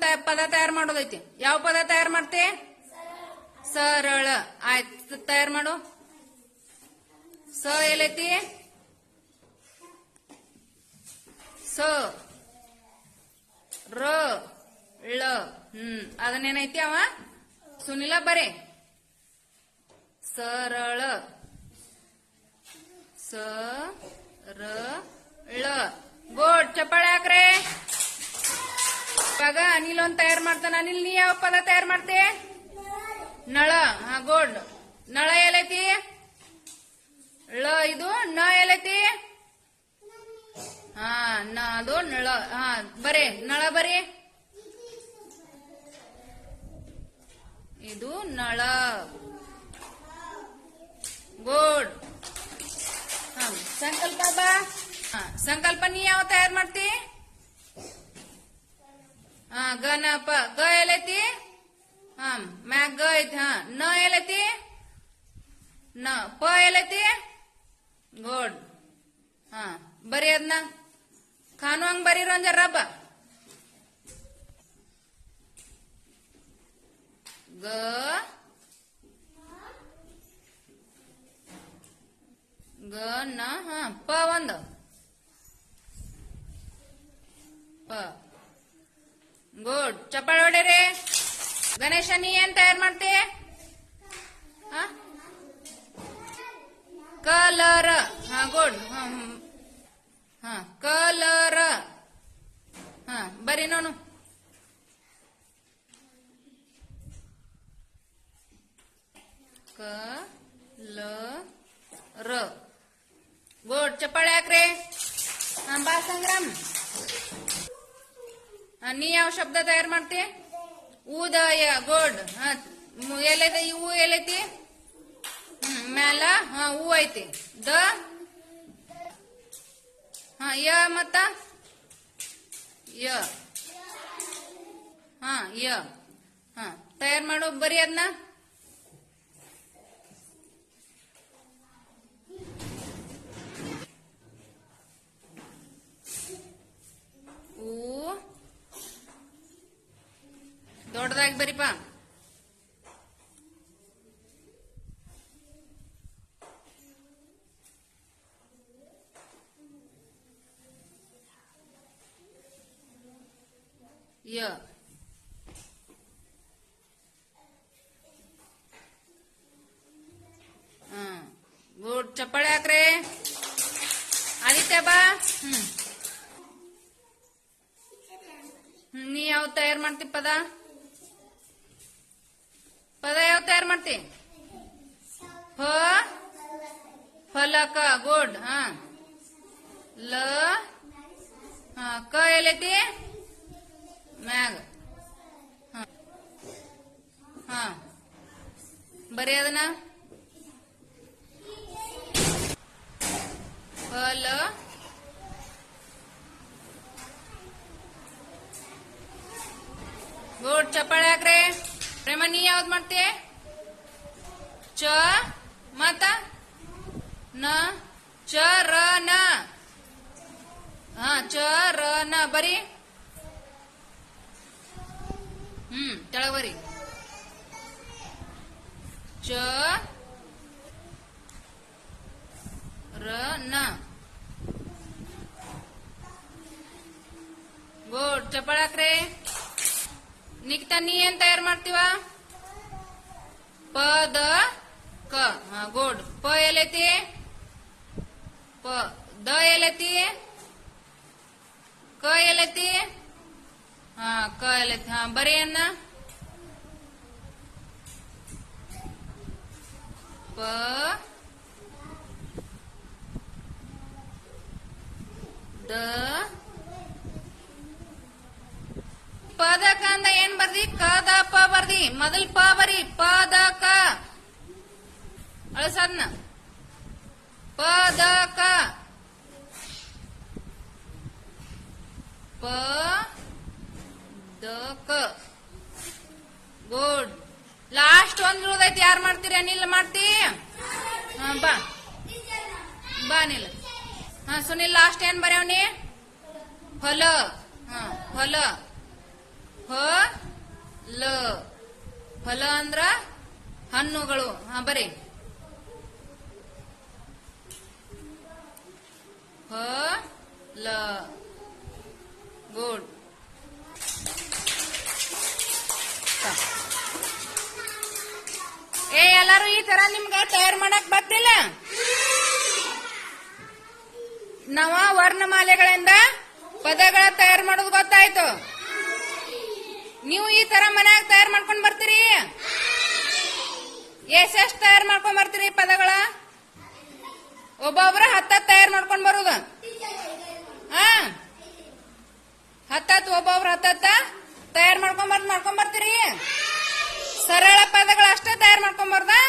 ತ- ಪದ ತಯಾರು ಮಾಡೋದೈತಿ. ಯಾವ ಪದ ತಯಾರು ಮಾಡ್ತೆ? ಸರಳ. ಆಯ್ತು ತಯಾರು ಮಾಡು. ಸ ಎಲ್ಲೈತಿ? ಸ. ರ, ಳ. ಹ್ಮ್, ಅದನ್ನೇನೈತಿ ಅವ? ಸುನಿಲ, ಬರೇ. ಸರಳ. ಸ ರ ಳ ಗೋಡ್, ಚಪ್ಪಾಳೆ ಹಾಕ್ರೆ? ಇವಾಗ ಅನಿಲ್ ಒಂದ್ ತಯಾರು ಮಾಡ್ತಾನ. ಅನಿಲ್, ನೀ ಯಾವ ಪದ ತಯಾರು ಮಾಡ್ತೆ? ನಳ. ಹಾ ಗೋಡ್ ನಳ ಎಲ್ಲೈತಿ? ಳ, ಇದು ನ ಎಲ್ಲೈತಿ? ಹಾ, ನ, ಅದು ನಳ. ಹಾ, ಬರೇ. ನಳ ಬರೀ. ಇದು ನಳ. ಗೋಡ್ ಸಂಕಲ್ಪ ಬಾ. ಹಾ, ಸಂಕಲ್ಪ ನೀ ಯಾವ ತಯಾರು ಮಾಡ್ತಿ? ಹಾ ಗಣಪ ಗ ಎಲ್ಲೈತಿ ಹಾ ಮ್ಯಾಗ ಗ ಐತಿ ಹಾ ನ ಎಲ್ಲೈತಿ ನ ಪ ಎಲ್ಲೈತಿ ಗೋಡ್ ಹಾ ಬರೀ ಅದನ್ನ ಕಾಣುವಂಗ್ ಬರೀರೋ ಒಂದ್ ಜರ ಬ ಗ ಗ ನ ಹಾ ಪ ಒಂದು ಪ ಗುಡ್ ಚಪ್ಪಾಳ ಹೊಡೆರಿ ಗಣೇಶ, ನೀ ಏನ್ ತಯಾರು ಮಾಡ್ತೀಯ ಕಲರ್ ಹಾ ಗುಡ್ ಹಾ ಕಲರ್ ಹಾ ಬರೀ ನೋನು ಕ ಲ ರ ಗುಡ್ ಚಪ್ಪಾಳೆ ಹಾಕ್ರಿ. ಹಾ, ಬಾ, ಸಂಗ್ರಾಮ್. ನೀ ಯಾವ ಶಬ್ದ ತಯಾರು ಮಾಡ್ತಿ? ಉದಯ, ಗೋಡ್. ಎಲ್ಲೈತಿ? ಈ ಹೂ ಎಲ್ಲೈತಿ? ಮ್ಯಾಲ? ಹಾ ಹೂ ಐತಿ. ದ? ಯ ಮತ್ತ? ಯ. ಹಾ ಯ. ಹಾ, ತಯಾರು ಮಾಡು, ಬರೀ ಅದನ್ನ ದೊಡ್ಡದಾಗಿ ಬರೀಪಾ ಯ ಗುಡ್ ಚಪ್ಪಾಳೆ ಹಾಕ್ರಿ ಆದಿತ್ಯ ಬಾ ಹ್ಮ್ ನೀ ಯಾವ ತಯಾರು ಮಾಡ್ತಿ ಪದ ಯಾವ ತಯಾರು ಮಾಡ್ತಿ? ಫ ಫಲಕ, ಗುಡ್, ಹ. ಲ, ಹಾ. ಕ ಎಲ್ಲೈತಿ? ಮ್ಯಾಗ. ಹಾ. ಹಾ. ಬರೀ ಅದನ್ನ. ಫಲ. ಗುಡ್, ಚಪ್ಪಾಳೆ ಹಾಕ್ರೆ. ಪ್ರೇಮ ನೀ ಯಾವ್ದು ಮಾಡ್ತೀಯ ಚ ಮತ ನ ಚ ರ ನ ಹಾ ಚ ರ ನ ಬರಿ ಹ್ಮ್ ತೆಳಗ ಬರಿ ಚ ರ ನ ಗುಡ್ ಚಪ್ಪಾಳೆ ಹಾಕ್ರೆ ನಿಕ್ತಾ ನೀ ಏನ್ ತಯಾರು ಮಾಡ್ತೀವ? ಪ, ದ, ಕ. ಹಾ ಗುಡ್ ಪ ಎಲ್ಲೈತಿ? ಪ, ದ ಎಲ್ಲೈತಿ? ಕ ಎಲ್ಲೈತಿ? ಹಾ, ಕ ಎಲ್ಲೈತಿ. ಹಾ, ಬರೀ ಅನ್ನ ಪ, ದ ಅಂದ ಏನ್ ಬರ್ದಿ? ಕ ದ ಪ ಬರ್ದಿ. ಮೊದಲ್ ಪ ಬರಿ. ಪ ದ ಕ ಅಳಸನ್ನ ಪ ದ ಕ ಪ ದ ಕ ಗುಡ್. ಲಾಸ್ಟ್ ಒಂದ್ ಉಳ್ದೈತಿ ಯಾರು ಮಾಡ್ತೀರಿ? ಅನಿಲ್ ಮಾಡ್ತಿ? ಬಾ. ಬಾ, ಅನಿಲ್. ಹಾ, ಸುನಿಲ್, ಲಾಸ್ಟ್ ಏನ್ ಬರ್ಯಾವ್ನಿ? ಫಲ. ಹಾ, ಫಲ. ಹ, ಲ. ಫಲ ಅಂದ್ರ ಹಣ್ಣುಗಳು. ಹಾ, ಬರೀ. ಹ, ಲ. ಗುಡ್. ಏ, ಎಲ್ಲಾರು ಈ ತರ ನಿಮ್ಗೆ ತಯಾರು ಮಾಡಕ್ ಬರ್ತಿಲ್ಲ? ನವ ವರ್ಣಮಾಲೆಗಳಿಂದ ಪದಗಳ ತಯಾರು ಮಾಡೋದು ಕರ್ಕೊಂಡ್ ಬರೋದ? ಹಾ? ಹತ್ತತ್ತು, ಒಬ್ಬೊಬ್ರು ಹತ್ತತ್ತ? ತಯಾರು ಮಾಡ್ಕೊಂಬಂದು ಮಾಡ್ಕೊಂಡ್ ಬರ್ತೀರಿ? ಸರಳ ಪದಗಳು ಅಷ್ಟೇ ತಯಾರು ಮಾಡ್ಕೊಂಬರ್ದಾ